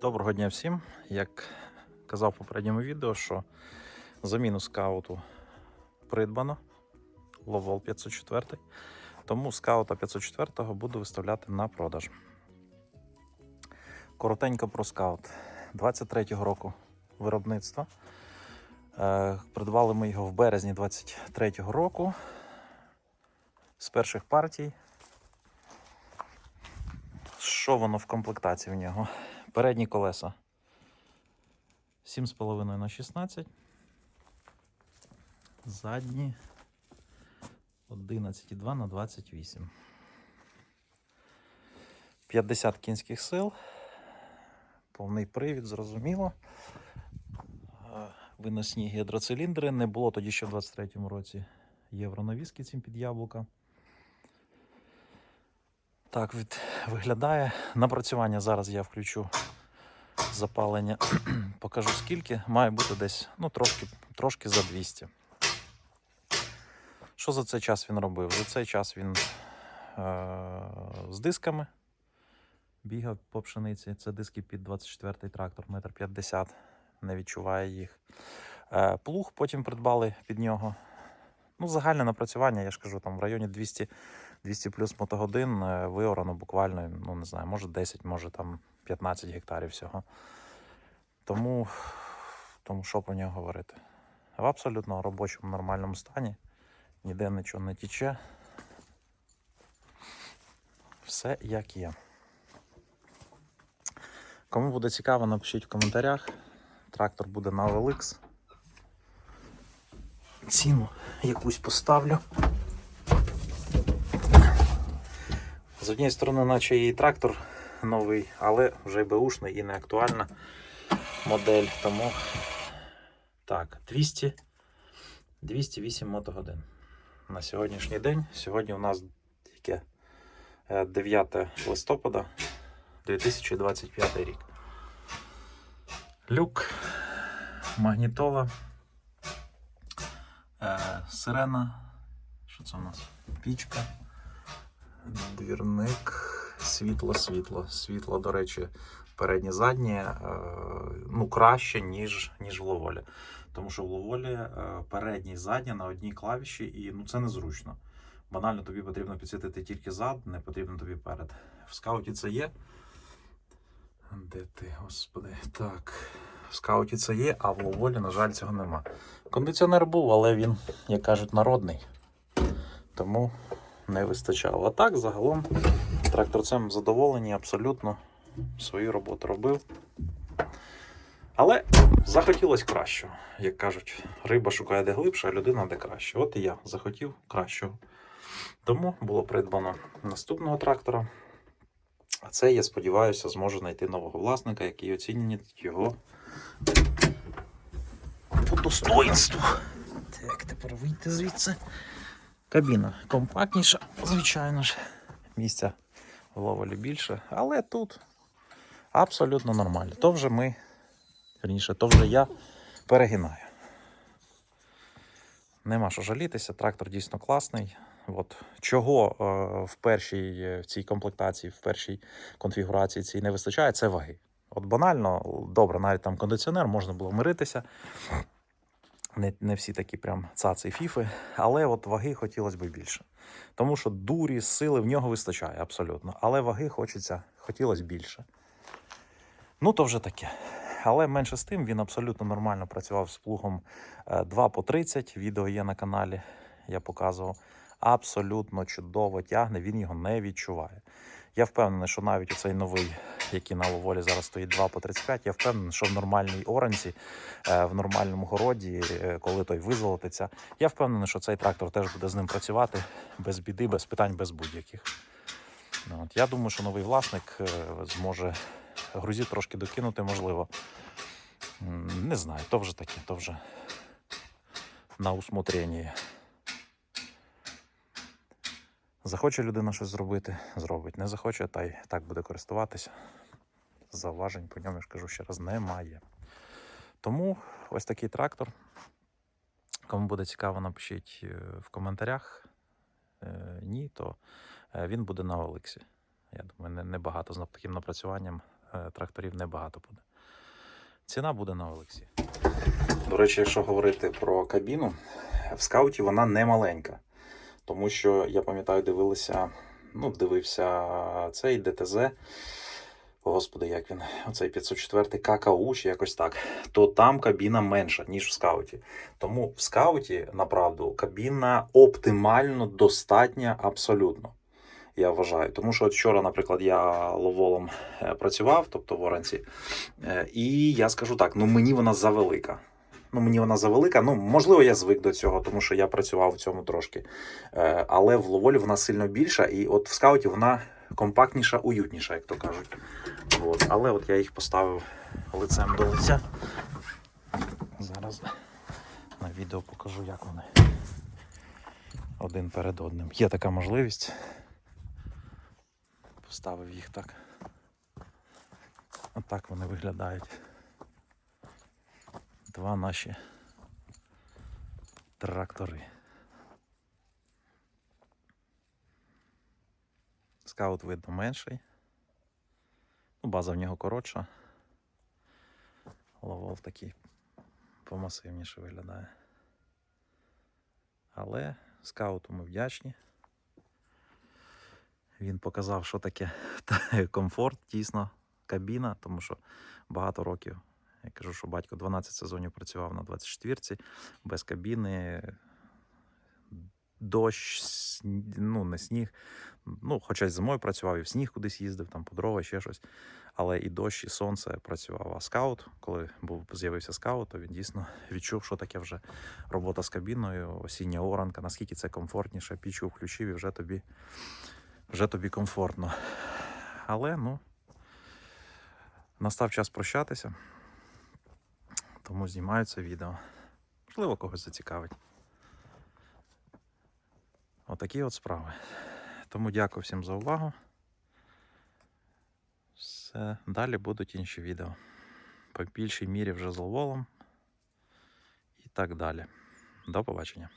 Доброго дня всім. Як казав в попередньому відео, що заміну скауту придбано Ловол 504. Тому скаута 504 буду виставляти на продаж. Коротенько про скаут. 23-го року виробництва. Е, Придбали ми його в березні 23-го року. З перших партій. Що воно в комплектації в нього? Передні колеса 7,5 на 16. Задні 11,2 на 28. 50 кінських сил. Повний привід, зрозуміло. Виносні гідроциліндри. Не було тоді ще в 23-му році євронавіски цим під яблука. Так від, виглядає. Напрацювання зараз я включу запалення. Покажу скільки. Має бути десь ну, трошки, трошки за 200. Що за цей час він робив? За цей час він е- з дисками бігав по пшениці. Це диски під 24-й трактор, метр 50, не відчуває їх. Е- плуг потім придбали під нього. Ну, загальне напрацювання, я ж кажу, там в районі 200 200 плюс мотогодин е, виорано буквально, ну не знаю, може 10, може там 15 гектарів всього. Тому, тому що про нього говорити? В абсолютно робочому нормальному стані. Ніде нічого не тіче. Все як є. Кому буде цікаво, напишіть в коментарях. Трактор буде на OLX. Ціну якусь поставлю. З однієї сторони, наче і трактор новий, але вже беушний і не актуальна модель. Тому так, 200, 208 мотогодин на сьогоднішній день. Сьогодні у нас Е, 9 листопада 2025 рік. Люк, магнітола, е, сирена. Що це у нас? Пічка. Двірник, світло, світло. Світло, до речі, переднє заднє е, ну, краще, ніж, ніж в Ловолі. Тому що в Ловолі е, переднє і заднє на одній клавіші, і ну, це незручно. Банально тобі потрібно підсвітити тільки зад, не потрібно тобі перед. В скауті це є. Де ти, господи? Так. В скауті це є, а в Ловолі, на жаль, цього нема. Кондиціонер був, але він, як кажуть, народний. Тому не вистачало. А так, загалом, тракторцем задоволені, абсолютно свою роботу робив. Але захотілося кращого. Як кажуть, риба шукає де глибше, а людина де краще. От і я захотів кращого. Тому було придбано наступного трактора. А це, я сподіваюся, зможу знайти нового власника, який оцінить його по достоинству. Так, тепер вийти звідси. Кабіна компактніша, звичайно ж. Місця в ловелі більше, але тут абсолютно нормально. То вже ми, верніше, то вже я перегинаю. Нема що жалітися, трактор дійсно класний. От. Чого е, в першій е, в цій комплектації, в першій конфігурації цій не вистачає, це ваги. От банально, добре, навіть там кондиціонер, можна було миритися. Не, не всі такі прям цаци фіфи, але от ваги хотілося б більше. Тому що дурі, сили в нього вистачає абсолютно. Але ваги хочеться, хотілося більше. Ну, то вже таке. Але менше з тим він абсолютно нормально працював з плугом е, 2 по 30. Відео є на каналі, я показував. Абсолютно чудово тягне, він його не відчуває. Я впевнений, що навіть оцей новий, який на Ловолі зараз стоїть 2 по 35, я впевнений, що в нормальній оранці, е, в нормальному городі, е, коли той визолотиться, я впевнений, що цей трактор теж буде з ним працювати без біди, без питань, без будь-яких. Ну, От. Я думаю, що новий власник е, зможе грузів трошки докинути, можливо. Не знаю, то вже таке, то вже на усмотрення. Захоче людина щось зробити, зробить. Не захоче, та й так буде користуватися. Зауважень по ньому, я ж кажу ще раз, немає. Тому ось такий трактор. Кому буде цікаво, напишіть е, в коментарях. Е, Ні, то е, він буде на Олексі. Я думаю, не- небагато з таким напрацюванням тракторів небагато буде. Ціна буде на Олексі. До речі, якщо говорити про кабіну, в скауті вона не маленька. Тому що я пам'ятаю, дивилися, ну, дивився цей ДТЗ. Господи, як він, оцей 504 ККУ чи якось так, то там кабіна менша, ніж в скауті. Тому в скауті, направду, кабіна оптимально достатня абсолютно. Я вважаю. Тому що от вчора, наприклад, я ловолом е, працював, тобто в Оранці, е, і я скажу так: ну мені вона завелика. Ну, мені вона завелика. Ну, можливо, я звик до цього, тому що я працював в цьому трошки. Е, Але в ловолі вона сильно більша, і от в скауті вона компактніша, уютніша, як то кажуть. От. Але от я їх поставив лицем до лиця. Зараз на відео покажу, як вони один перед одним. Є така можливість. Поставив їх так. Отак вони виглядають. Два наші трактори. Скаут видно менший. Ну, база в нього коротша. Ловол такий помасивніше виглядає. Але скауту ми вдячні. Він показав, що таке комфорт, тісно, кабіна, тому що багато років. Я кажу, що батько 12 сезонів працював на 24-ці, без кабіни, дощ, ну не сніг. Ну, хоча й зимою працював, і в сніг кудись їздив, там по дрова, ще щось. Але і дощ, і сонце працював. А скаут, коли був з'явився скаут, то він дійсно відчув, що таке вже робота з кабіною, осіння оранка, наскільки це комфортніше, пічу включив і вже тобі, вже тобі комфортно. Але ну, настав час прощатися, тому знімаю це відео. Можливо, когось зацікавить. Отакі от справи. Тому дякую всім за увагу. Все, далі будуть інші відео. По більшій мірі вже з ловолом і так далі. До побачення.